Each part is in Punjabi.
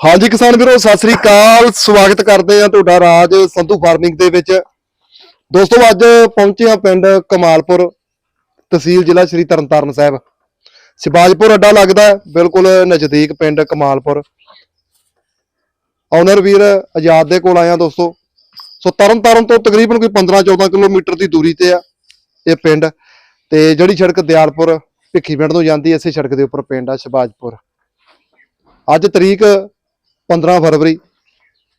ਹਾਂਜੀ ਕਿਸਾਨ ਵੀਰੋ ਸਤਿ ਸ੍ਰੀ ਅਕਾਲ। ਸਵਾਗਤ ਕਰਦੇ ਆ ਤੁਹਾਡਾ ਰਾਜ ਸੰਧੂ ਫਾਰਮਿੰਗ ਦੇ ਵਿੱਚ। ਦੋਸਤੋ ਅੱਜ ਪਹੁੰਚੇ ਆ ਪਿੰਡ ਕਮਾਲਪੁਰ ਤਹਿਸੀਲ ਜ਼ਿਲ੍ਹਾ ਸ਼੍ਰੀ ਤਰਨਤਾਰਨ ਸਾਹਿਬ। ਸਿਬਾਜਪੁਰ ਅੱਡਾ ਲੱਗਦਾ ਬਿਲਕੁਲ ਨਜ਼ਦੀਕ ਪਿੰਡ ਕਮਾਲਪੁਰ। ਓਨਰ ਵੀਰ ਆਜ਼ਾਦ ਦੇ ਕੋਲ ਆਇਆ ਦੋਸਤੋ। ਸੋ ਤਰਨਤਾਰਨ ਤੋਂ ਤਕਰੀਬਨ ਕੋਈ 15-14 ਕਿਲੋਮੀਟਰ ਦੀ ਦੂਰੀ ਤੇ ਆ ਇਹ ਪਿੰਡ। ਤੇ ਜਿਹੜੀ ਸੜਕ ਦਿਆਲਪੁਰ ਭਿੱਖੀ ਪਿੰਡ ਤੋਂ ਜਾਂਦੀ ਹੈ, ਇਸੇ ਸੜਕ ਦੇ ਉੱਪਰ ਪਿੰਡ ਆ ਸਿਬਾਜਪੁਰ। ਅੱਜ ਤਰੀਕ 15 ਫਰਵਰੀ।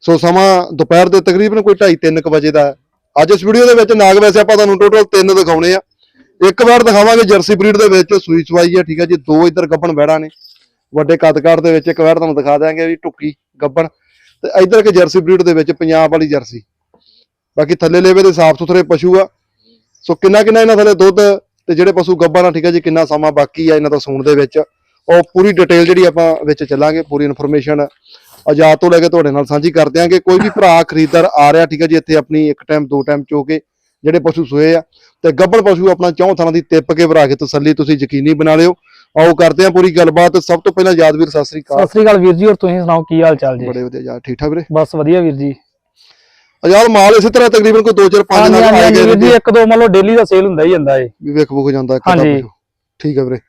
ਸੋ ਸਮਾਂ ਦੁਪਹਿਰ ਦੇ ਤਕਰੀਬਨ ਕੋਈ 2:30 ਵਜੇ ਦਾ ਹੈ। ਅੱਜ ਇਸ ਵੀਡੀਓ ਦੇ ਵਿੱਚ ਨਾਗ ਵੈਸੇ ਆਪਾਂ ਤੁਹਾਨੂੰ ਟੋਟਲ ਤਿੰਨ ਦਿਖਾਉਣੇ ਆ। ਇੱਕ ਵਾਰ ਦਿਖਾਵਾਂਗੇ ਜਰਸੀ ਬਰੀਡ ਦੇ ਵਿੱਚ, ਸੂਈ ਸਵਾਈ ਹੈ, ਠੀਕ ਹੈ ਜੀ। ਦੋ ਇੱਧਰ ਗੱਬਣ ਬੈੜਾ ਨੇ। ਵੱਡੇ ਕੱਦ-ਕਾਠ ਦੇ ਵਿੱਚ ਇੱਕ ਵਾਰ ਤੁਹਾਨੂੰ ਦਿਖਾ ਦਿਆਂਗੇ ਵੀ ਟੁੱਕੀ ਗੱਬਣ। ਤੇ ਇੱਧਰ ਇੱਕ ਜਰਸੀ ਬਰੀਡ ਦੇ ਵਿੱਚ ਪੰਜਾਬ ਵਾਲੀ ਜਰਸੀ। ਬਾਕੀ ਥੱਲੇ ਲੇਵੇ ਦੇ ਸਾਫ਼ ਸੁਥਰੇ ਪਸ਼ੂ ਆ। ਸੋ ਕਿੰਨਾ ਕਿੰਨਾ ਇਹਨਾਂ ਥੱਲੇ ਦੁੱਧ ਤੇ ਜਿਹੜੇ ਪਸ਼ੂ ਗੱਬਣ ਆ, ਠੀਕ ਹੈ ਜੀ, ਕਿੰਨਾ ਸਮਾਂ ਬਾਕੀ ਆ ਇਹਨਾਂ ਦਾ ਸੂਣ ਦੇ ਵਿੱਚ। ਉਹ ਪੂਰੀ ਡਿਟੇਲ ਜਿਹੜੀ ਆਪਾਂ ਵਿੱਚ ਚੱਲਾਂਗੇ, ਪੂਰੀ ਇਨਫੋਰਮੇਸ਼ਨ ਆਜ਼ਾਦ ਤੋਂ ਲੈ ਕੇ ਤੁਹਾਡੇ ਨਾਲ ਸਾਂਝੀ ਕਰ ਦਿਆਂਗੇ ਕੋਈ ਵੀ ਭਰਾ ਖਰੀਦਦਾਰ ਆ ਰਿਹਾ ਠੀਕ ਹੈ ਜੀ ਇੱਥੇ ਆਪਣੀ ਇੱਕ ਟਾਈਮ ਦੋ ਟਾਈਮ ਚੋ ਕੇ ਜਿਹੜੇ ਪਸ਼ੂ ਸੋਏ ਆ ਤੇ ਗੱਬਣ ਪਸ਼ੂ ਆਪਣਾ ਚੌਂ ਥਾਂ ਦੀ ਤਿੱਪ ਕੇ ਭਰਾ ਕੇ ਤਸੱਲੀ ਤੁਸੀਂ ਯਕੀਨੀ ਬਣਾ ਲਿਓ। ਆਓ ਕਰਦੇ ਹਾਂ ਪੂਰੀ ਗੱਲਬਾਤ। ਸਭ ਤੋਂ ਪਹਿਲਾਂ ਯਾਦਵੀਰ ਸਤਿ ਸ੍ਰੀ ਅਕਾਲ। ਸਤਿ ਸ੍ਰੀ ਅਕਾਲ ਵੀਰ ਜੀ ਹੋਰ ਤੁਸੀਂ ਸੁਣਾਓ ਕੀ ਹਾਲ ਚਾਲ ਜੀ? ਬੜੇ ਵਧੀਆ ਯਾਰ ਠੀਕ ਠਾਕ ਵੀਰੇ? ਬਸ ਵਧੀਆ ਵੀਰ ਜੀ। ਆਜ਼ਾਦ ਮਾਲ ਇਸੇ ਤਰ੍ਹਾਂ ਤਕਰੀਬਨ ਕੋਈ 2 4 5 ਹਾਂਜੀ ਨਾਲ ਆਏ ਗਏ ਵੀਰ ਜੀ ਇੱਕ ਦੋ ਮੰਨ ਲਓ ਡੇਲੀ ਦਾ ਸੇਲ ਹੁੰਦਾ ਹੀ ਜਾਂਦਾ ਏ ਵੀ ਵੇਖ ਬੁੱਕ ਜਾਂਦਾ ਇੱਕ ਹਾਂਜੀ। ਠੀਕ ਹੈ ਵੀਰੇ।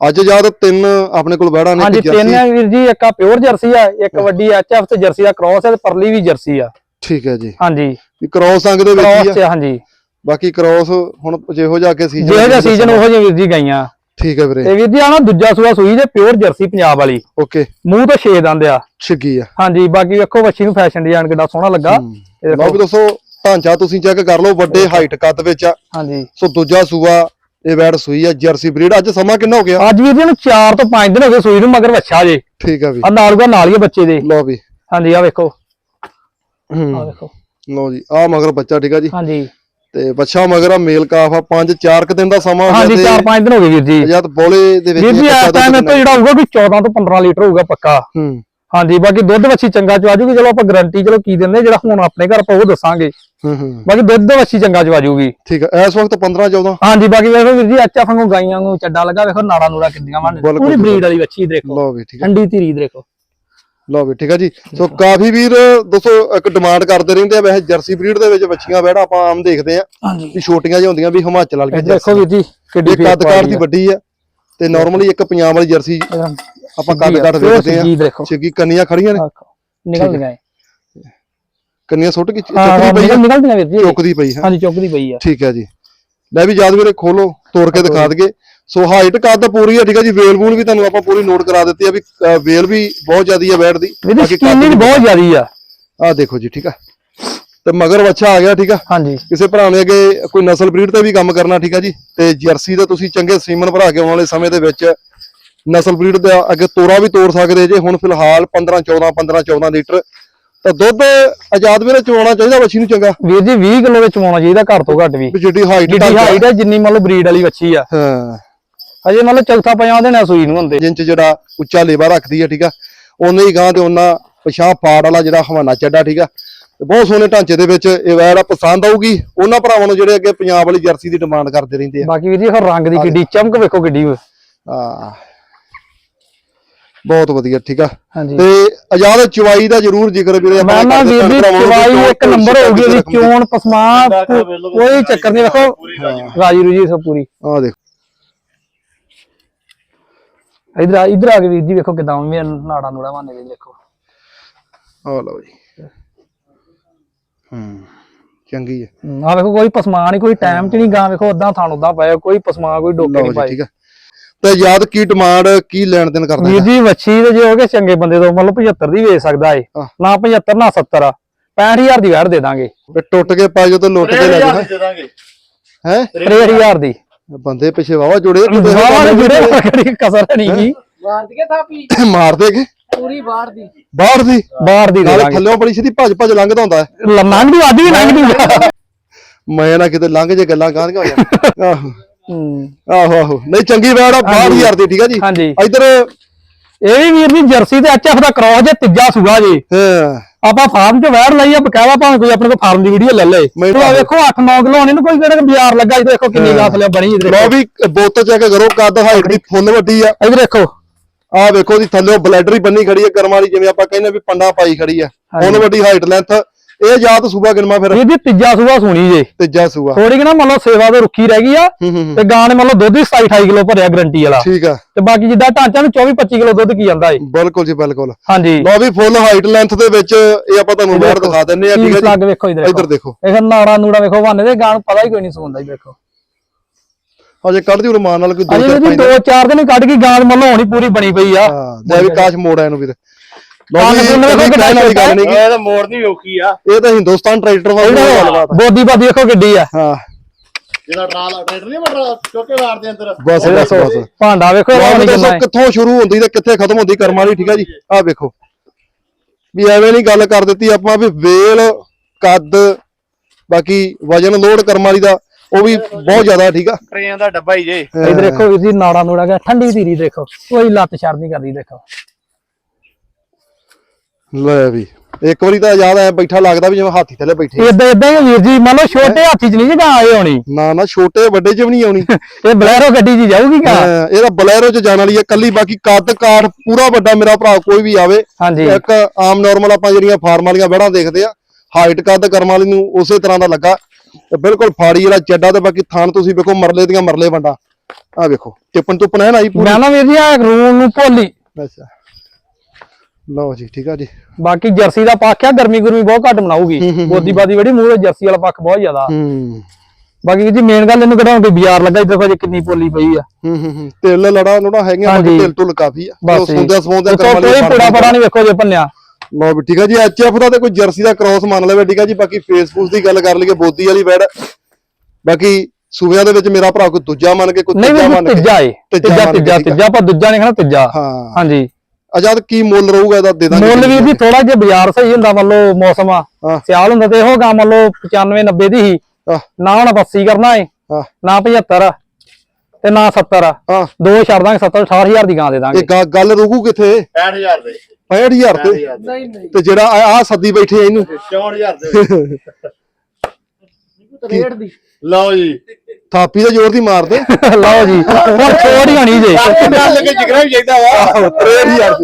ਅੱਜ ਆਜ਼ਾਦ ਤਿੰਨ ਆਪਣੇ ਕੋਲ ਬਹਿੜਾ ਨੇ ਹਾਂਜੀ ਤਿੰਨ ਆ ਵੀਰ ਜੀ ਇੱਕ ਆ ਪਿਓਰ ਜਰਸੀ ਆ ਇੱਕ ਵੱਡੀ ਐਚਐਫ ਤੇ ਜਰਸੀ ਦਾ ਕ੍ਰਾਸ ਹੈ ਤੇ ਪਰਲੀ ਵੀ ਜਰਸੀ ਆ। ਠੀਕ ਹੈ ਜੀ। ਹਾਂਜੀ। ਕ੍ਰੋਸ ਅੰਗ ਦੇ ਵਿੱਚ ਹੀ ਆ। ਹਾਂਜੀ। ਬਾਕੀ ਕ੍ਰੋਸ ਹੁਣ ਜਿਹੋ ਜਿਹਾ ਕਿ ਸੀਜ਼ਨ ਜਿਹੋ ਜਿਹਾ ਸੀਜ਼ਨ ਉਹੋ ਜਿਹੇ ਵੀਰ ਜੀ ਗਈਆਂ। ਠੀਕ ਹੈ ਵੀਰੇ। ਤੇ ਵੀਰ ਜੀ ਆ ਨਾ ਦੂਜਾ ਸੂਆ ਸੂਈ ਜੇ ਪਿਓਰ ਜਰਸੀ ਪੰਜਾਬ ਵਾਲੀ। ਓਕੇ। ਮੂੰਹ ਤੋਂ ਛੇ ਦੰਦ ਆ। ਛਿੱਗੀ ਆ। ਹਾਂਜੀ ਬਾਕੀ ਵੇਖੋ ਵੱਛੀ ਨੂੰ ਫੈਸ਼ਨ ਡਿਜ਼ਾਈਨ ਕਿੱਡਾ ਸੋਹਣਾ ਲੱਗਾ। ਇਹ ਲਓ ਵੀ ਦੋਸਤੋ ਢਾਂਚਾ ਤੁਸੀਂ ਚੈੱਕ ਕਰ ਲਓ ਵੱਡੇ ਹਾਈਟ ਕੱਦ ਵਿੱਚ ਆ। ਹਾਂਜੀ। ਸੋ ਦੂਜਾ ਸੂਆ ਇਹ ਵੈੜ ਸੂਈ ਆ ਜਰਸੀ ਬਰੀਡ। ਅੱਜ ਸਮਾਂ ਕਿੰਨਾ ਹੋ ਗਿਆ? ਅੱਜ ਵੀਰ ਜੀ ਨੂੰ 4 ਤੋਂ 5 ਦਿਨ ਹੋ ਗਏ ਸੂਈ ਨੂੰ ਮਗਰ ਵੱਛਾ ਜੇ। ਠੀਕ ਆ ਵੀ। ਆ ਨਾਲ ਦਾ ਨਾਲ ਹੀ ਆ ਬੱਚੇ ਦੇ। ਲਓ ਵੀ। ਹਾਂਜੀ ਆ ਵੇਖੋ। ਆ ਹੂੰ ਵੇਖੋ। ਲਓ ਜੀ ਆ ਮਗਰ ਬੱਚਾ ਠੀਕ ਆ ਜੀ? ਹਾਂਜੀ। ਤੇ ਬੱਚਾ ਮਗਰ ਆ ਮੇਲ ਕਾਫ ਆ 5 4 ਕ ਦਿਨ ਦਾ ਸਮਾਂ ਹੋ ਹਾਂਜੀ ਗਿਆ 4-5 ਦਿਨ ਹੋ ਗਏ ਵੀਰ ਜੀ। ਜਦ ਬੋਲੇ ਦੇ ਵਿੱਚ ਵੀਰ ਜੀ ਇਹ ਇਸ ਬੱਚਾ ਟਾਈਮ ਦੁੱਧ ਇੱਥੇ ਜਿਹੜਾ ਹੋਊਗਾ ਕੋਈ 14 ਤੋਂ 15 ਲੀਟਰ ਹੋਊਗਾ ਪੱਕਾ। ਹੂੰ। ਹਾਂਜੀ ਬਾਕੀ ਦੁੱਧ ਵੱਛੀ ਚੰਗਾ ਚਵਾ ਜੂਗੀ ਚਲੋ ਆਪਾਂ ਗਾਰੰਟੀ ਚਲੋ ਕੀ ਦਿੰਦੇ ਜਿਹੜਾ ਹੁਣ ਆਪਣੇ ਘਰ ਆਪਾਂ ਉਹ ਦੱਸਾਂਗੇ। ਹੂੰ ਹੂੰ। ਬਾਕੀ ਦੁੱਧ ਵੱਛੀ ਚੰਗਾ ਚਵਾ ਜੂਗੀ। ਠੀਕ ਆ ਇਸ ਵਕਤ 15 14 ਹਾਂਜੀ ਬਾਕੀ ਵੇਖੋ ਵੀਰ ਜੀ ਅੱਛਾ ਫੰਗੂ ਗਾਈਆਂ ਨੂੰ ਚੱਡਾ ਲੱਗਾ ਵੇਖੋ ਨਾੜਾ ਨੂੜਾ ਕਿੰਨੀਆਂ ਬਿਲਕੁਲ, ਪੂਰੀ ਬਰੀਡ ਵਾਲੀ ਵੱਛੀ ਦੇਖੋ। ਲਓ ਵੀ ਠੀਕ ਆ। ਠੰਡੀ ਧੀਰੀ ਦੇਖੋ। ਲਓ ਵੀ ਠੀਕ ਆ ਜੀ। ਸੋ ਕਾਫੀ ਵੀਰ ਦੋਸਤੋ ਇੱਕ ਡਿਮਾਂਡ ਕਰਦੇ ਰਹਿੰਦੇ ਆ ਵੈਸੇ ਜਰਸੀ ਬਰੀਡ ਦੇ ਵਿੱਚ ਬੱਚੀਆਂ ਵੈੜਾ ਆਪਾਂ ਆਮ ਦੇਖਦੇ ਆ। ਵੀ ਛੋਟੀਆਂ ਜਿਹੀਆਂ ਹੁੰਦੀਆਂ ਵੀ ਹਿਮਾਚਲ ਵਾਲੀਆਂ ਦੇਖੋ ਵੀਰ ਜੀ ਕਿੱਡੀ ਕੱਦ-ਕਾਰ ਦੀ ਵੱਡੀ ਆ ਤੇ ਨਾਰਮਲੀ ਇੱਕ ਪੰਜਾਬ ਵਾਲੀ ਜਰਸੀ ਆਪਾਂ ਕੱਦ-ਕਾਠ ਵੇਖਦੇ ਆ। ਛਿੱਗੀ ਕੰਨੀਆਂ ਖੜੀਆਂ ਨੇ। ਆਖੋ, ਨਿਕਲਦੀਆਂ ਏ। ਕੰਨੀਆਂ ਸੁੱਟ ਕੇ ਹਾਂ ਚੱਕਦੀ ਪਈ ਆ? ਨਿਕਲਦੀਆਂ ਵੀਰ ਜੀ। ਚੁੱਕਦੀ ਪਈ ਹੈ। ਹਾਂਜੀ ਚੁੱਕਦੀ ਪਈ ਆ। ਠੀਕ ਹੈ ਜੀ। ਲੈ ਵੀ ਯਾਦ ਵੀਰੇ ਖੋਲੋ ਤੋੜ ਕੇ ਦਿਖਾ ਦਈਏ। ਸੋ ਹਾਈਟ ਕੱਦ ਪੂਰੀ ਆ ਠੀਕ ਹੈ ਜੀ। ਵੇਲ ਵੂਲ ਵੀ ਤੁਹਾਨੂੰ ਆਪਾਂ ਪੂਰੀ ਨੋਟ ਕਰਾ ਦਿੱਤੀ ਆ ਵੀ ਵੇਲ ਵੀ ਬਹੁਤ ਜ਼ਿਆਦੀ ਆ ਬੈਠ ਦੀ। ਸਕੀਨਿੰਗ ਬਹੁਤ ਜ਼ਿਆਦੀ ਆ। ਆ ਦੇਖੋ ਜੀ ਠੀਕ ਆ ਤੇ ਮਗਰ ਬੱਚਾ ਆ ਗਿਆ ਠੀਕ ਆ ਹਾਂਜੀ। ਕਿਸੇ ਭਰਾ ਨੇ ਅੱਗੇ ਕੋਈ ਨਸਲ ਬਰੀਡ ਤੇ ਵੀ ਕੰਮ ਕਰਨਾ ਠੀਕ ਆ ਜੀ। ਤੇ ਜਰਸੀ ਦਾ ਤੁਸੀਂ ਚੰਗੇ ਸੀਮਨ ਭਰਾ ਕੇ ਆਉਣ ਵਾਲੇ ਸਮੇਂ ਦੇ ਵਿੱਚ ਨਸਲ ਬਰੀਡ ਦਾ ਅੱਗੇ ਤੋਰਾ ਵੀ ਤੋੜ ਸਕਦੇ ਜੇ। ਹੁਣ ਫਿਲਹਾਲ 15 14 15 14 ਲੀਟਰ ਤਾਂ ਦੁੱਧ ਆਜ਼ਾਦ ਵੀਰੇ ਚਵਾਉਣਾ ਚਾਹੀਦਾ ਬੱਚੀ ਨੂੰ ਚੰਗਾ। ਵੀਰ ਜੀ 20 ਕਿਲੋ ਵਿੱਚ ਚਵਾਉਣਾ ਚਾਹੀਦਾ ਘੱਟ ਤੋਂ ਘੱਟ ਵੀ। ਜਿੱਡੀ ਹਾਈਟ ਜਿੱਡੀ ਹਾਈਟ ਹੈ ਜਿੰਨੀ ਮੰਨ ਲਓ ਬਰੀਡ ਵਾਲੀ ਵੱਛੀ ਆ। ਹਾਂ। ਹਜੇ ਮੰਨ ਲਓ ਚੌਥਾ ਪੰਜਾਂ ਦੇਣਾ ਸੂਈ ਨੂੰ ਹੁੰਦੇ ਜਿੰਚ ਜਿਹੜਾ ਉੱਚਾ ਲੇਵਾ ਰੱਖਦੀ ਆ ਠੀਕ ਆ ਉਹਨੇ ਹੀ ਗਾਂ ਤੇ ਉਹਨਾਂ ਪਿਛਾਂ ਪਾੜ ਵਾਲਾ ਜਿਹੜਾ ਹਵਾਨਾ ਚੱਡਾ ਠੀਕ ਆ। ਬਹੁਤ ਸੋਹਣੇ ਢਾਂਚੇ ਦੇ ਵਿੱਚ ਇਹ ਵੈੜ ਪਸੰਦ ਆਊਗੀ। ਉਹਨਾਂ ਭਰਾਵਾਂ ਨੂੰ ਜਿਹੜੇ ਅੱਗੇ ਪੰਜਾਬ ਵਾਲੀ ਜਰਸੀ ਦੀ ਡਿਮਾਂਡ ਕਰਦੇ ਰਹਿੰਦੇ ਆ। ਬਾਕੀ ਵੀਰ ਜੀ ਰੰਗ ਦੀ ਕਿੱਡੀ ਚਮਕ ਵੇਖੋ ਕਿੱਡੀ। ਆ ਬਹੁਤ ਵਧੀਆ ਠੀਕ ਆ? ਹਾਂਜੀ। ਤੇ ਆਜ਼ਾਦ ਚਵਾਈ ਦਾ ਜ਼ਰੂਰ ਜ਼ਿਕਰ ਵੀਰੇ ਮੈਂ ਨਾ ਵੀਰ ਜੀ ਚਵਾਈ ਜੋ ਇੱਕ ਨੰਬਰ ਹੋ ਗਈ ਰੱਖਦੇ। ਚੋਣ ਪਸਮਾ ਕੋਈ ਚੱਕਰ ਨਹੀਂ ਵੇਖੋ। ਰਾਜੀ ਰੂਜੀ ਸਭ ਪੂਰੀ। ਆਹ ਦੇਖੋ। ਇਧਰ ਆ ਇਧਰ ਆ ਕੇ ਵੀਰ ਜੀ ਵੇਖੋ ਕਿਦਾਂ ਮੈਂ ਨਾੜਾ ਨੂੜਾ ਮਾਨੇ ਦੇ ਦੇਖੋ ਆਹ ਲਓ ਜੀ। ਹੂੰ ਚੰਗੀ ਹੈ ਆ ਵੇਖੋ ਕੋਈ ਪਸਮਾ ਨਹੀਂ ਕੋਈ ਟਾਈਮ ਚ ਨਹੀਂ ਗਾਂ ਵੇਖੋ ਉਦਾਂ ਥਾਣ ਉਦਾਂ ਪਾਇਆ ਕੋਈ ਪਸਮਾ ਕੋਈ ਡੋਕੇ ਨਹੀਂ ਜੀ ਪਾਏ। ਠੀਕ ਆ। ਤੇ ਆਜ਼ਾਦ ਕੀ ਡਿਮਾਂਡ ਕੀ ਲੈਣ ਦੇਣ ਕਰਦਾ ਵੀਰ ਜੀ ਵੱਛੀ ਦੇ ਜੇ ਹੋਗੇ ਚੰਗੇ ਬੰਦੇ ਤੋਂ ਮਤਲਬ 75 ਦੀ ਵੇਚ ਸਕਦਾ ਏ। ਨਾ 75 ਨਾ 70 ਆ। 65000 ਦੀ ਵੈੜ ਦੇ ਦਾਂਗੇ। ਟੁੱਟ ਕੇ ਪਾ ਜੋ ਤੇ ਲੁੱਟ ਕੇ ਲੈ ਦਾਂਗੇ। ਹੈ? 63000 ਦੀ। ਬੰਦੇ ਪਿੱਛੇ ਵਾਵਾ ਜੁੜੇ ਕਿਤੇ ਵਾਵਾ ਕੜੀ ਕਸਰ ਨਹੀਂ ਗਈ ਮਾਰ ਦਈਏ ਥਾਪੀ? ਮਾਰ ਦੇਗੇ ਪੂਰੀ ਬਾਹਰ ਦੀ। ਬਾਹਰ ਦੀ? ਬਾਹਰ ਦੀ ਦੇ ਨਾਲੇ ਦਾਂਗੇ। ਥੱਲੇੋਂ ਬੜੀ ਸਿੱਧੀ ਭੱਜ ਭੱਜ ਲੰਘਦਾ ਹੁੰਦਾ ਹੈ। ਲੰਘ ਦੀ ਆਦੀ ਵੀ ਲੰਘ ਦੀ ਮੈਂ ਨਾ ਕਿਤੇ ਲੰਘ ਜੇ ਗੱਲਾਂ ਕਾਹਦੀਆਂ ਹੋ ਜਾਣ ਆਹੋ। ਆਹੋ ਆਹੋ। ਨਹੀਂ ਚੰਗੀ ਵੈੜ ਆ 62000 ਦੀ ਠੀਕ ਆ ਜੀ? ਹਾਂਜੀ। ਇੱਧਰ ਇਹ ਵੀ ਵੀਰ ਦੀ ਜਰਸੀ ਤੇ ਐਚਐਫ ਦਾ ਕ੍ਰੋਸ ਜੇ ਤੀਜਾ ਸੂਆ ਜੀ। ਹਾਂ। ਆਪਾਂ ਫਾਰਮ 'ਚ ਵੈੜ ਲਈ ਆ ਬਕਾਵਾ ਭਾਵੇਂ ਕੋਈ ਆਪਣੇ ਕੋਲ ਫਾਰਮ ਦੀ ਵੀਡੀਓ ਲੈ ਲੇ। ਮੈਨੂੰ ਤੂੰ ਵੇਖੋ 8-9 ਕਿਲੋ ਹੋਣੇ ਨੂੰ ਕੋਈ ਕਿਹੜਾ ਬਾਜ਼ਾਰ ਲੱਗਾ ਇਹ ਦੇਖੋ ਕਿੰਨੀ ਗਾਸ ਲਿਆ ਬਣੀ ਇਹਦੇ ਲੋ ਵੀ ਬੋਤਲ ਚੈੱਕ ਕਰੋ ਕੱਦ ਹਾਈਟ ਦੀ ਫੁੱਲ ਵੱਡੀ ਆ। ਇਧਰ ਦੇਖੋ। ਵੇਖੋ ਜੀ ਥੱਲੇ ਬਲੈਡਰ ਹੀ ਬੰਨੀ ਖੜੀ ਹੈ ਕਰਮ ਵਾਲੀ ਜਿਵੇਂ ਆਪਾਂ ਕਹਿੰਦੇ ਵੀ ਪੰਡਾ ਪਾਈ ਖੜੀ ਹਾਂਜੀ। ਹੁਣ ਵੱਡੀ ਹਾਈਟ ਲੈਂਥ ਇਹ ਜਾਤ ਸੂਬਾ ਗਿਣਵਾ ਫਿਰ? ਜੀ ਤੀਜਾ ਸੂਆ ਸੁਣੀ ਜੇ। ਤੀਜਾ ਸੂਆ ਥੋੜੀ ਕਿ ਨਾ ਮੰਨ ਲਓ ਸੇਵਾ ਤੋਂ ਰੁੱਖੀ ਰਹਿ ਗਈ ਆ। ਤੇ ਗਾਂ ਨੇ ਮੰਨ ਲਓ ਦੁੱਧ ਹੀ 27 28 ਕਿਲੋ ਭਰਿਆ ਗਰੰਟੀ ਵਾਲਾ। ਠੀਕ ਆ। ਤੇ ਬਾਕੀ ਜਿੱਦਾਂ ਢਾਂਚਾ ਨੂੰ 24 25 ਕਿਲੋ ਦੁੱਧ ਕੀ ਜਾਂਦਾ ਏ। ਬਿਲਕੁਲ ਜੀ ਬਿਲਕੁਲ। ਹਾਂਜੀ। ਲਓ ਵੀ ਫੁੱਲ ਹਾਈਟ ਲੈਂਥ ਦੇ ਵਿੱਚ ਇਹ ਆਪਾਂ ਤੁਹਾਨੂੰ ਬਾਹਰ ਦਿਖਾ ਦਿੰਨੇ ਆ ਠੀਕ ਹੈ ਲੱਗ ਵੇਖੋ ਇਧਰ ਦੇਖੋ। ਇਹ ਨਾੜਾ ਨੂੜਾ ਵੇਖੋ ਵਾਨੇ ਦੇ ਗਾਂ ਨੂੰ ਪਤਾ ਹੀ ਕੋਈ ਨਹੀਂ ਸੁਣਦਾ ਜੀ ਵੇਖੋ। ਹਜੇ ਕੱਢ ਦਿਓ ਰਮਾਨ ਨਾਲ ਕੋਈ ਦੋ ਚਾਰ ਜੀ ਪੰਜ ਦੋ ਚਾਰ ਦਿਨ ਕੱਢ ਕੇ ਗਾਂ ਮੰਨ ਲਓ ਹੋਣੀ ਪੂਰੀ ਬਣੀ ਪਈ ਆ। ਲੈ ਵੀ ਕਾਸ਼ ਮੋੜ ਆਇਆ ਨੂੰ ਵੀਰ। ਇਹ ਤਾਂ ਮੋੜ ਨਹੀਂ ਔਖੀ ਆ। ਇਹ ਤਾਂ ਹਿੰਦੁਸਤਾਨ ਟਰੈਕਟਰ ਵਾਲੀ ਗੱਲਬਾਤ। ਬੋਦੀ ਬਾਦੀ ਵੇਖੋ ਕਿੱਡੀ ਆ। ਹਾਂ। ਜਿਹਦਾ ਟਰਾਲ ਟਰੈਕਟਰ ਨਹੀਂ ਮਟਰ ਚੋਕੇ ਵਾਰ ਦੇ ਅੰਦਰ। ਬਸ ਬਸ ਬਸ। ਭਾਂਡਾ ਵੇਖੋ ਕਿੱਥੋਂ ਸ਼ੁਰੂ ਹੁੰਦੀ ਤੇ ਕਿੱਥੇ ਖਤਮ ਹੁੰਦੀ ਕਰਮ ਵਾਲੀ ਠੀਕ ਆ ਜੀ? ਆਹ ਵੇਖੋ। ਵੀ ਐਵੇਂ ਨਹੀਂ ਗੱਲ ਕਰ ਦਿੱਤੀ ਆਪਾਂ ਵੀ ਵੇਲ ਕੱਦ ਬਾਕੀ ਵਜਨ ਲੋਡ ਕਰਮ ਵਾਲੀ ਦਾ ਉਹ ਵੀ ਬਹੁਤ ਜ਼ਿਆਦਾ ਠੀਕ ਆ? ਟ੍ਰੇਨ ਦਾ ਡੱਬਾ ਹੀ ਜੇ। ਇਧਰ ਦੇਖੋ ਵੀਰ ਜੀ ਨਾੜਾ ਨੂੜਾ ਗਿਆ ਠੰਡੀ ਧੀਰੀ ਦੇਖੋ। ਕੋਈ ਲੱਤ ਛੱਡ ਨਹੀਂ ਕਰਦੀ ਦੇਖੋ। ਲੈ ਵੀ। ਇੱਕ ਵਾਰੀ ਤਾਂ ਯਾਦ ਆਇਆ ਬੈਠਾ ਲੱਗਦਾ ਵੀ ਜਿਵੇਂ ਹਾਥੀ ਥੱਲੇ ਬੈਠੇ। ਇਦਾਂ ਇਦਾਂ ਹੀ ਵੀਰ ਜੀ ਮੰਨ ਲਓ ਛੋਟੇ ਹਾਥੀ ਚ ਨਹੀਂ ਜਗਾ ਆਏ ਹੋਣੀ। ਨਾ ਨਾ ਛੋਟੇ ਵੱਡੇ ਚ ਵੀ ਨਹੀਂ ਆਉਣੀ। ਇਹ ਬਲੈਰੋ ਗੱਡੀ ਚ ਜਾਊਗੀ ਕਾ ਇਹਦਾ ਬਲੈਰੋ ਚ ਜਾਣ ਵਾਲੀ ਹੈ ਕੱਲੀ ਬਾਕੀ ਕੱਦ ਕਾਠ ਪੂਰਾ ਵੱਡਾ ਮੇਰਾ ਭਰਾ ਕੋਈ ਵੀ ਆਵੇ। ਇੱਕ ਆਮ ਨਾਰਮਲ ਆਪਾਂ ਜਿਹੜੀਆਂ ਫਾਰਮ ਵਾਲੀਆਂ ਬਹਿੜਾਂ ਦੇਖਦੇ ਆ ਹਾਈਟ ਕੱਦ ਕਰਮ ਵਾਲੀ ਨੂੰ ਉਸੇ ਤਰ੍ਹਾਂ ਦਾ ਲੱਗਾ। ਤੇ ਬਿਲਕੁਲ ਫਾੜੀ ਵਾਲਾ ਚੱਡਾ ਤੇ ਬਾਕੀ ਥਾਨ ਤੁਸੀਂ ਵੇਖੋ ਮਰਲੇ ਦੀਆਂ ਮਰਲੇ ਵੰਡਾ। ਆ ਵੇਖੋ ਟਿੱਪਣ ਟੁੱਪਣ ਹੈ ਨਾ ਜੀ ਪੂਰੀ? ਮੈਂ ਨਾ ਵੀਰ ਜੀ ਆ ਰੂਮ ਨੂੰ ਭੋਲੀ ਅੱਛਾ। ਲਓ ਜੀ ਠੀਕ ਆ ਜੀ। ਬਾਕੀ ਜਰਸੀ ਦਾ ਪੱਖ ਆ ਗਰਮੀ ਗੁਰਮੀ ਬਹੁਤ ਘੱਟ ਹੂੰ, ਹੂੰ, ਬੋਦੀ ਬਾਦੀ ਬੜੀ ਮੂਹਰੇ ਜਰਸੀ ਵਾਲਾ ਪੱਖ ਬਹੁਤ ਜ਼ਿਆਦਾ। ਹੂੰ। ਬਾਕੀ ਜੀ ਮੇਨ ਗੱਲ ਇਹਨੂੰ ਕਢਾਉਣ ਕੋਈ ਬਾਜ਼ਾਰ ਲੱਗਾ ਇੱਧਰ ਕੋਈ ਕਿੰਨੀ ਪੋਲੀ ਪਈ ਆ। ਹੂੰ ਹੂੰ ਤਿਲ ਲੜਾ ਲੋੜਾ ਹੈਗੀਆਂ ਬਾਕੀ। ਤਿਲ ਤੁਲ ਕਾਫੀ ਆ। ਸੁੰਦਿਆ ਉੱਥੋਂ ਕਰਮ ਵਾਲੀ ਕੋਈ ਪੁੜਾ ਪੜਾ ਨਹੀਂ ਵੇਖੋ ਜੇ ਭੰਨਿਆ। ਲਓ ਵੀ ਠੀਕ ਆ ਜੀ ਐਚਐਫ ਦਾ ਤੇ ਕੋਈ ਜਰਸੀ ਦਾ ਕ੍ਰਾਸ ਮੰਨ ਲਵੇ ਠੀਕ ਆ ਜੀ ਬਾਕੀ ਫੇਸਬੁੱਕ ਦੀ ਗੱਲ ਕਰ ਲਈਏ ਬੋਦੀ ਵਾਲੀ ਵੈੜ ਬਾਕੀ ਸੂਬਿਆਂ ਦੇ ਵਿੱਚ ਮੇਰਾ ਭਰਾ ਕੋਈ ਦੂਜਾ ਮੰਨ ਕੇ ਕੋਈ ਤੀਜਾ ਮੰਨ ਕੇ ਤੀਜਾ ਏ। ਤੀਜਾ ਤੀਜਾ ਮੰਨ ਕੇ ਤੀਜਾ ਠੀਕ ਆ। ਤੀਜਾ ਪਰ ਦੂਜਾ ਨਹੀਂ ਖਾਣਾ ਤੀਜਾ। ਹਾਂ। ਹਾਂਜੀ। ਆਜ਼ਾਦ ਕੀ ਮੁੱਲ ਰਹੂਗਾ ਇਹਦਾ ਦੇ ਦਾਂਗੇ ਮੁੱਲ ਵੀਰ ਜੀ ਥੋੜਾ ਜਿਹਾ ਬਾਜ਼ਾਰ ਸਹੀ ਹੁੰਦਾ ਮੰਨ ਲਓ ਮੌਸਮ ਆ। ਹਾਂ। ਸਿਆਲ ਹੁੰਦਾ ਤੇ ਇਹੋ ਗਾ ਮੰਨ ਲਓ 95 90 ਦੀ ਹੀ। ਆਹ, ਨਾ ਹੁਣ 80 ਕਰਨਾ ਏ ਨਾ 75 ਤੇ ਨਾ 70 ਹਾਂ। ਦੋ ਛੱਡ ਦਾਂਗੇ 70 18000 ਦੀ ਗਾਂ ਦੇ ਦਾਂਗੇ। ਇਹ ਗ- ਗੱਲ ਰੁਕੂ ਕਿੱਥੇ? 65000 ਦੇ। 65000 ਤੇ। ਨਹੀਂ ਨਹੀਂ। ਤੇ ਜਿਹੜਾ ਆ ਆਹ ਸੱਦੀ ਬੈਠੇ ਆ ਇਹਨੂੰ। 64000 ਦੇ। ਰੇਟ ਦੀ। ਲਓ ਜੀ। ਥਾਪੀ ਦਾ ਜ਼ੋਰ ਦੀ ਮਾਰ ਦੇ। ਲਓ ਜੀ ਹੁਣ ਛੋੜ ਹੀ ਹੋਣੀ ਜੇ। ਗੱਲ ਲੱਗੇ ਜਿਗਰਾ ਵੀ ਚਾਹੀਦਾ ਵਾ। 63000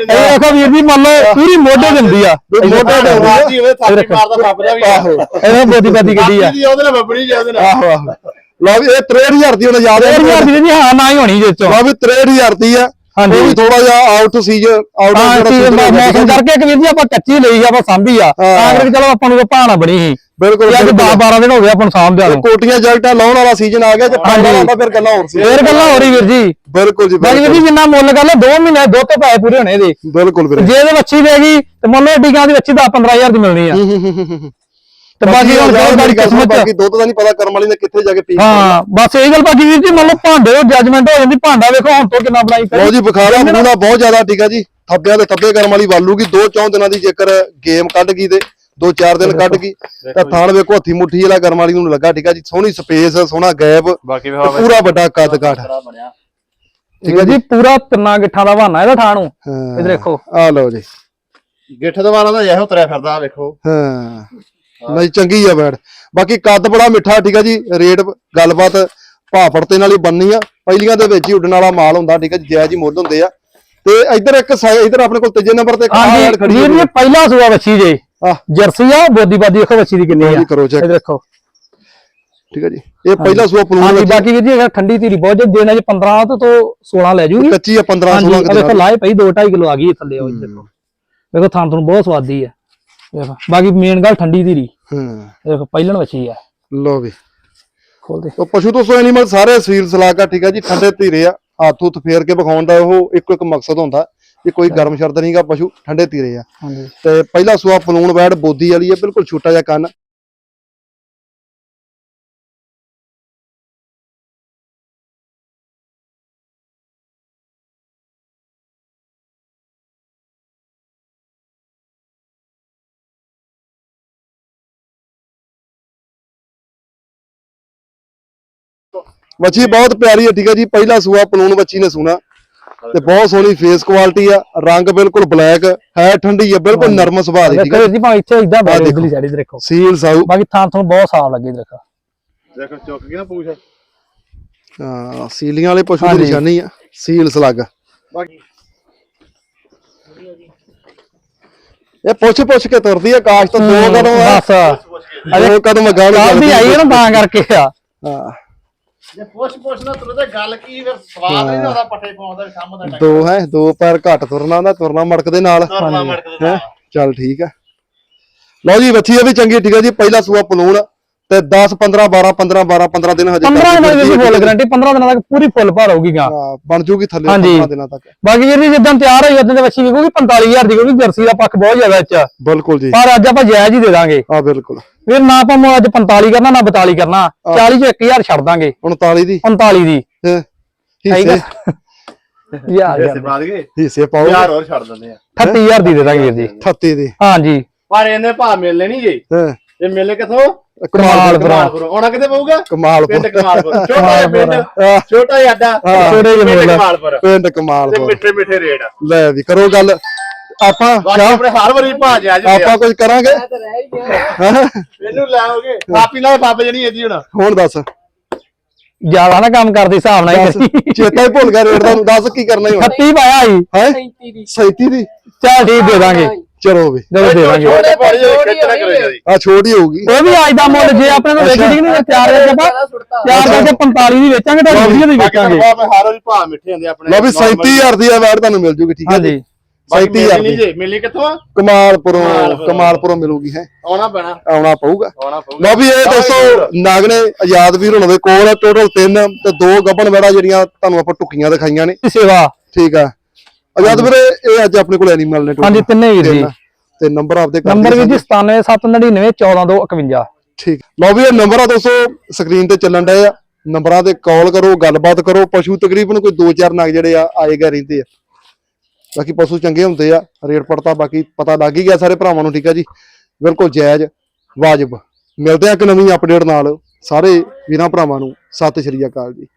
ਇਹ ਦੇਖੋ ਵੀਰ ਜੀ ਮੰਨ ਲਓ ਪੂਰੀ ਮੋਢੇ ਦਿੰਦੀ ਆ। ਮੋਢੇ ਆ। ਰਾਜੀ ਹੋਵੇ ਥਾਪੀ ਮਾਰਦਾ ਫੱਬ ਦਾ ਵੀ ਆਹੋ ਇਹ ਬੋਦੀ ਬਾਦੀ ਗੱਡੀ ਆ। ਦੀ ਉਹਦੇ ਨਾਲ ਬੱਬੜੀ ਜਾ ਉਹਦੇ ਨਾਲ। ਆਹੋ ਆਹੋ। ਲਓ ਵੀ ਇਹ 63000 ਦੀ ਹੁਣ ਯਾਦ ਹੈ 1000 ਦੀ ਜੀ ਹਾਂ ਨਾ ਹੀ ਹੋਣੀ ਜੇ ਚੋਂ। ਲਓ ਵੀ 63000 ਦੀ ਆ। ਹਾਂਜੀ। ਉਹ ਵੀ ਥੋੜਾ ਜਿਹਾ ਆਊਟ ਸੀਜ਼ਨ ਆਊਟ ਹਾਂ ਜਿਹੜਾ ਸੀ season ਹੋਇਆ ਮੌਸਮ। ਕਰਕੇ ਇੱਕ ਵੀਰ ਜੀ ਆਪਾਂ ਕੱਚੀ ਲਈ ਆ ਆਪਾਂ ਸਾਂਭੀ ਆ। ਹਾਂ। ਤਾਂ ਕਰਕੇ ਚਲੋ ਆਪਾਂ ਨੂੰ ਭਾਣਾ ਬਣੀ ਸੀ। ਬਿਲਕੁਲ ਅੱਜ 10 12 ਦਿਨ ਹੋ ਗਏ ਆਪਾਂ ਨੂੰ ਸਾਂਭਦਿਆਂ ਨੂੰ। ਕੋਟੀਆਂ ਜੈਕਟਾਂ ਲਾਉਣ ਵਾਲਾ ਸੀਜ਼ਨ ਆ ਗਿਆ ਜੇ ਪਾਉਂਦਾ ਹੁੰਦਾ ਫਿਰ ਗੱਲਾਂ ਹੋਰ ਸੀ। ਫੇਰ ਗੱਲਾਂ ਹੋ ਰਹੀ ਵੀਰ ਜੀ। ਬਿਲਕੁਲ ਜੀ ਬਾਕੀ ਵੀਰ ਜੀ ਜਿੰਨਾ ਮੁੱਲ ਕਰ ਲਓ 2 ਮਹੀਨੇ ਦੋ ਤੇ ਪੈਸੇ ਪੂਰੇ ਹੋਣੇ ਇਹਦੇ। ਬਿਲਕੁਲ ਵੀਰੇ। ਜੇ ਇਹਦੇ ਵੱਛੀ ਦੇਗੀ ਤੇ ਮੰਨ ਲਓ ਏਡੀ ਗਾਂ ਦੀ ਵੱਛੀ 10 15000 ਦੀ ਮਿਲਣੀ ਆ। ਤੇ ਬਾਕੀ ਹੁਣ ਜੋ ਸਾਡੀ ਕਿਸਮਤ ਬਾਕੀ ਦੁੱਧ ਦਾ ਨਹੀਂ ਪਤਾ ਕਰਮ ਵਾਲੀ ਨੇ ਕਿੱਥੇ ਜਾ ਕੇ ਪੀ ਹਾਂ ਬਸ ਇਹ ਗੱਲ ਬਾਕੀ ਵੀਰ ਜੀ ਮੰਨ ਲਓ ਭਾਂਡੇ ਉਹ ਜੱਜਮੈਂਟ ਹੋ ਜਾਂਦੀ ਭਾਂਡਾ ਵੇਖੋ ਹੁਣ ਤੋਂ ਕਿੰਨਾ ਬਣਾਈ ਲਓ ਜੀ ਬੁਖਾਰਾ ਬਨੂਣਾ ਬਹੁਤ ਜ਼ਿਆਦਾ ਠੀਕ ਆ ਜੀ। ਥੱਬਿਆਂ ਦੇ ਥੱਬੇ ਕਰਮ ਵਾਲੀ ਵਾਲੂਗੀ ਦੋ ਚੌਂ ਦਿਨਾਂ ਦੀ ਜੇਕਰ ਗੇਮ ਕੱਢ ਗਈ ਤੇ ਦੋ ਚਾਰ ਦਿਨ ਕੱਢ ਗਈ ਤਾਂ ਥਾਣ ਵੇਖੋ ਹੱਥੀ ਮੁੱਠੀ ਵਾਲਾ ਕਰਮ ਵਾਲੀ ਨੂੰ ਲੱਗਾ ਠੀਕ ਆ ਜੀ। ਸੋਹਣੀ ਸਪੇਸ ਸੋਹਣਾ ਗੈਪ ਪੂਰਾ ਵੱਡਾ ਕੱਦ ਕਾਠ। ਬਣਿਆ। ਠੀਕ ਹੈ ਜੀ ਪੂਰਾ ਤਿੰਨਾ ਗਿੱਠਾਂ ਦਾ ਬਹਾਨਾ ਇਹਦਾ ਥਾਂ ਨੂੰ। ਹਾਂ। ਇਧਰ ਦੇਖੋ। ਆ ਲਓ ਜੀ। ਗਿੱਠ ਦਵਾਰਾ ਦਾ ਇਹੋ ਤੁਰਿਆ ਫਿਰਦਾ ਵੇਖੋ। ਹਾਂ। ਨਹੀਂ ਚੰਗੀ ਆ ਬੈੜ ਬਾਕੀ ਕੱਦ ਬੜਾ ਮਿੱਠਾ ਠੀਕ ਆ ਜੀ ਰੇਟ ਗੱਲਬਾਤ ਭਾਫੜਤੇ ਨਾਲ ਹੀ ਬੰਨੀ ਆ। ਪਹਿਲੀਆਂ ਦੇ ਵਿੱਚ ਹੀ ਉੱਡਣ ਵਾਲਾ ਮਾਲ ਹੁੰਦਾ ਠੀਕ ਆ ਜੀ ਜਾਇਜ਼ ਹੀ ਮੁੱਲ ਹੁੰਦੇ ਆ। ਤੇ ਇੱਧਰ ਇੱਕ ਇੱਧਰ ਆਪਣੇ ਕੋਲ ਤੀਜੇ ਨੰਬਰ ਤੇ ਇੱਕ ਐਡ ਖੜੀ ਵੀਰ ਜੀ ਪਹਿਲਾ ਸੂਆ ਵੱਛੀ ਜੇ। ਜਰਸੀ ਆ ਬੋਦੀ ਬਾਦੀ ਦੇਖੋ ਵੱਛੀ ਦੀ ਕਿੰਨੀ ਆ। ਜੀ ਕਰੋ ਦੇਖੋ। ਠੀਕ ਆ ਜੀ ਇਹ ਪਹਿਲਾ ਸੂਆ ਪਲੂਣ ਹਾਂਜੀ ਬਾਕੀ ਵੀਰ ਜੀ ਠੰਡੀ ਧੀਰੀ ਬਹੁਤ ਜੇ ਦਿਨ ਚ 15 ਤੋਂ ਤੋਂ 16 ਲੈ ਜੂਗੀ। ਕੱਚੀ ਆ 15 ਹਾਂਜੀ 16 ਆ ਦੇਖੋ ਲਾਏ ਪਈ 2.5 ਕਿਲੋ ਆ ਗਈ ਥੱਲੇ ਉਹ ਦੇਖੋ। ਦੇਖੋ ਥਾਂ ਤੁਹਾਨੂੰ ਬਹੁਤ ਸਵਾਦੀ ਆ। ਦੇਖੋ ਬਾਕੀ ਮੇਨ ਗੱਲ ਠੰਡੀ ਧੀਰੀ। ਹਾਂ। ਇਹ ਦੇਖੋ ਪਹਿਲਣ ਵੱਛੀ ਆ। ਲੋ ਵੀ। ਖੋਲ ਦੇ। ਉਹ ਪਸ਼ੂ ਤੋਂ ਸੋ ਐਨੀਮਲ ਸਾਰੇ ਸੀਲ ਸਲਾਕਾ ਠੀਕ ਆ ਜੀ ਠੰਡੇ ਧੀਰੇ ਆ। ਹੱਥ ਹੁੱਥ ਫੇਰ ਕੇ ਵਿਖਾਉਣ ਦਾ ਉਹ ਇੱਕੋ ਇੱਕ ਮਕਸਦ ਹੁੰਦਾ। ਕਿ ਕੋਈ ਗਰਮ ਸ਼ਰਤ ਨਹੀਂਗਾ ਪਸ਼ੂ ਠੰਡੇ ਧੀਰੇ ਆ। ਹਾਂਜੀ। ਤੇ ਪਹਿਲਾ ਸੂਆ ਪਲੂਣ ਬੈੜ ਬੋਦੀ ਵਾਲੀ ਹੈ ਬਿਲਕੁਲ ਛੋਟਾ ਜਿਹਾ ਕੰਨ। ਮੱਛੀ ਬਹੁਤ ਪਿਆਰੀ ਹੈ ਠੀਕ ਹੈ ਜੀ। ਪਹਿਲਾ ਸੂਆ ਪਲੂਣ ਬੱਚੀ ਨੇ ਸੂਣਾ। ਤੇ ਬਹੁਤ ਸੋਹਣੀ ਫੇਸ ਕੁਆਲਿਟੀ ਆ ਰੰਗ ਬਿਲਕੁਲ ਬਲੈਕ ਹੈ ਠੰਡੀ ਆ ਬਿਲਕੁਲ ਨਰਮ ਸੁਭਾਅ ਦੀ ਠੀਕ ਹੈ ਜੀ। ਭਾਵੇਂ ਇੱਥੇ ਇਦਾਂ ਬੈਠੇ ਦੇਖੋ। ਇਧਰਲੀ ਸਾਈਡ ਦੇਖੋ। ਸੀਲ ਸਾਊ। ਬਾਕੀ ਥਾਂ ਤੁਹਾਨੂੰ ਬਹੁਤ ਸਾਫ਼ ਲੱਗੇ ਦੇਖੋ। ਦੇਖੋ ਚੁੱਕ ਕੇ ਨਾ ਪੂਛ। ਹਾਂ ਸੀਲੀਆਂ ਵਾਲੇ ਪਸ਼ੂ ਦੀ। ਨਿਸ਼ਾਨੀ ਆ ਸੀਲ ਸਲੱਗ ਬਾਕੀ। ਇਹ ਪੁੱਛ ਪੁੱਛ ਕੇ ਤੁਰਦੀ ਆ ਕਾਸ਼ ਤੋਂ ਦੋ ਕਦਮ ਆ। ਬਸ। ਦੋ ਕਦਮ ਕੱਲ ਦੀ ਆਈ ਹੈ ਨਾ ਤਾਂ ਕਰਕੇ ਆ। ਹਾਂ। ਜੇ ਪੁੱਛ ਪੁੱਛ ਨਾ ਤੁਰੇ ਤੇ ਗੱਲ ਕੀ ਫਿਰ? ਸਵਾਦ ਨਹੀਂ ਆਉਂਦਾ ਪੱਠੇ ਪਾਉਂਦਾ ਕੰਮ ਦਾ ਟਾਈਮ ਦੋ ਹੈ ਦੋ ਪੈਰ ਘੱਟ ਤੁਰਨਾ ਹੁੰਦਾ ਤੁਰਨਾ ਮੜਕ ਦੇ ਨਾਲ। ਤੁਰਨਾ ਮੜਕਦੇ ਹੈਂ? ਚੱਲ ਠੀਕ ਆ ਲਓ ਜੀ ਬੱਚੀ ਇਹ ਵੀ ਚੰਗੀ ਠੀਕ ਆ ਜੀ। ਪਹਿਲਾ ਸੂਆ ਪਲੂਣ। ਤੇ 10 15 12 15 12 15 ਦਿਨ ਹਜੇ 15 ਕਰਦੀ ਦਿਨਾਂ ਦੀ। ਫੁੱਲ ਗਾਰੰਟੀ 15 ਦਿਨਾਂ ਤੱਕ ਪੂਰੀ ਫੁੱਲ ਭਰ ਹੋਊਗੀ ਗਾ। ਹਾਂ, ਬਣ ਜੂਗੀ ਥੱਲੇ ਹਾਂਜੀ। 15 ਦਿਨਾਂ ਤੱਕ। ਬਾਕੀ ਵੀਰ ਜੀ ਜਿੱਦਾਂ ਤਿਆਰ ਹੋਈ ਉਦੋਂ ਦੇ ਵੱਛੀ ਵਿਕੂਗੀ 45000 ਦੀ ਕਿਉਂਕਿ ਜਰਸੀ ਦਾ ਪੱਖ ਬਹੁਤ ਜ਼ਿਆਦਾ ਇੱਚ ਬਿਲਕੁਲ ਜੀ। ਪਰ ਅੱਜ ਆਪਾਂ ਜਾਇਜ਼ ਹੀ ਦੇ ਦਾਂਗੇ। ਹਾਂ ਬਿਲਕੁਲ। ਵੀਰ ਨਾ ਆਪਾਂ ਅੱਜ 45 ਕਰਨਾ ਨਾ 42 ਕਰਨਾ। 40 ਚ 1000 ਛੱਡ ਦਾਂਗੇ। 39 ਦੀ। 45 ਦੀ। ਹੈਂ। ਠੀਕ ਹਿੱਸੇ ਹੈ ਯਾਰ ਇਸੇ ਬਾਅਦ ਗਏ ਹਿੱਸੇ ਪਾਓ। ਯਾਰ ਹੋਰ ਛੱਡ ਦਿੰਦੇ ਆ। 38000 ਦੀ ਦੇ ਦਾਂਗੇ ਵੀਰ ਜੀ। 38 ਦੀ। ਹਾਂਜੀ। ਪਰ ਇਹਨੇ ਭਾ ਮਿਲਨੇ ਨਹੀਂ ਜੀ। ਹਾਂ? ਇਹ ਮਿਲੇ ਕਿਥੋਂ? ਕਮਾਲ ਕਮਾਲਪੁਰ। ਆਉਣਾ ਕਿਤੇ ਪਊਗਾ? ਕਮਾਲਪੁਰ ਪਿੰਡ ਕਮਾਲਪੁਰ। ਛੋਟਾ ਜਿਹਾ ਪਿੰਡ ਛੋਟਾ ਜਿਹਾ ਅੱਡਾ। ਛੋਟੇ ਜਿਹੇ ਪਿੰਡ ਮੇਲਾ। ਕਮਾਲਪੁਰ। ਪਿੰਡ ਤੇ ਕਮਾਲਪੁਰ ਮਿੱਠੇ ਮਿੱਠੇ ਰੇਟ ਲੈ ਵੀ ਕਰੋ ਗੱਲ। ਆਪਾਂ ਆਪਣੇ ਹਰ ਵਾਰੀ ਭਾ ਜਿਆ ਜੀ ਆਪਾਂ ਕੁਝ ਕਰਾਂਗੇ? ਇਹਨੂੰ ਲਾਓਗੇ? ਆਪੀ ਨਾਲ ਬਾਬੇ ਜਣੀ ਇਹਦੀ ਹੁਣ। ਹੁਣ ਦੱਸ। ਜ਼ਿਆਦਾ ਨਾ ਕੰਮ ਕਰਦੇ ਹਿਸਾਬ ਨਾਲ ਹੀ। ਚੇਤਾ ਹੀ ਭੁੱਲ ਗਿਆ ਰੇਟ ਦਾ। ਦੱਸ ਕੀ ਕਰਨਾ ਹੀ ਹੁਣ। 38 ਪਾਇਆ ਸੀ। ਹੈ? 37 ਦੀ। 37 ਦੀ। ਚੱਲ ਠੀਕ ਦੇ ਦਾਂਗੇ। ਚਲੋ ਵੀ। ਜਦੋਂ ਦੇ ਛੋਟੇ ਹੋਈ ਜੀ ਆ ਛੋਟੀ ਹੋਊਗੀ। ਉਹ ਵੀ ਅੱਜ ਦਾ ਮੁੱਲ ਜੇ ਆਪਣੇ ਨੂੰ ਵੇਚੀ ਠੀਕ ਨਹੀਂ ਤਿਆਰ ਕਰਕੇ ਆਪਾਂ ਤਿਆਰ ਕਰਕੇ 45 ਦੀ ਵੇਚਾਂਗੇ ਤਾਂ 20 ਦੀ ਵੇਚਾਂਗੇ। ਹਰ ਵਾਰੀ ਭਾ ਮਿੱਠੇ ਹੁੰਦੇ ਆਪਣੇ ਲਓ ਵੀ 37000 ਦੀ ਆ ਵੈਟ ਤੁਹਾਨੂੰ ਮਿਲ ਜੂਗੀ ਠੀਕ ਹੈ 37000 ਦੀ। ਜੀ ਮਿਲਣੀ ਕਿੱਥੋਂ ਆ? ਕਮਾਲਪੁਰੋਂ ਕਮਾਲਪੁਰੋਂ। ਕਮਾਲਪੁਰੋਂ ਮਿਲੂਗੀ ਹੈ? ਆਉਣਾ ਪੈਣਾ। ਆਉਣਾ ਪਊਗਾ। ਆਉਣਾ ਪਊਗਾ। ਲਓ ਵੀ ਇਹ ਦੋਸਤੋ ਨਾਗਨੇ ਆਜ਼ਾਦ ਵੀਰ ਹੁਣਾਂ ਦੇ ਕੋਲ ਟੋਟਲ 3 ਤੇ ਦੋ ਗੱਬਣ ਵੜਾ ਜਿਹੜੀਆਂ ਤੁਹਾਨੂੰ ਆਪਾਂ ਟੁਕੀਆਂ ਦਿਖਾਈਆਂ ਨੇ। ਸੇਵਾ। ਠੀਕ ਆ। ਆਜ਼ਾਦ ਵੀਰੇ ਇਹ ਅੱਜ ਆਪਣੇ ਕੋਲ ਐਨੀਮਲ ਨੇ ਹਾਂਜੀ ਤਿੰਨੇ ਵੀਰ ਜੀ। ਤੇ ਨੰਬਰ ਆਪਦੇ ਕਰ ਨੰਬਰ ਵੀਰ ਜੀ 97799 14251 ਠੀਕ। ਲਓ ਵੀ ਇਹ ਨੰਬਰ ਆ ਦੋਸਤੋ ਸਕਰੀਨ ਤੇ ਚੱਲਣ ਡਏ ਆ। ਨੰਬਰਾਂ ਤੇ ਕਾਲ ਕਰੋ ਗੱਲਬਾਤ ਕਰੋ। ਪਸ਼ੂ ਤਕਰੀਬਨ ਕੋਈ 2-4 ਨਗ ਜਿਹੜੇ ਆ ਆਏਗਾ ਰਹਿੰਦੇ ਆ। ਬਾਕੀ ਪਸ਼ੂ ਚੰਗੇ ਹੁੰਦੇ ਆ ਰੇਟ ਪੜਤਾ ਬਾਕੀ ਪਤਾ ਲੱਗ ਹੀ ਗਿਆ ਸਾਰੇ ਭਰਾਵਾਂ ਨੂੰ ਠੀਕ ਆ ਜੀ? ਬਿਲਕੁਲ ਜਾਇਜ਼ ਵਾਜਬ। ਮਿਲਦੇ ਆ ਇੱਕ ਨਵੀਂ ਅਪਡੇਟ ਨਾਲ। ਸਾਰੇ ਵੀਰਾਂ ਭਰਾਵਾਂ ਨੂੰ ਸਤਿ ਸ਼੍ਰੀ ਅਕਾਲ ਜੀ।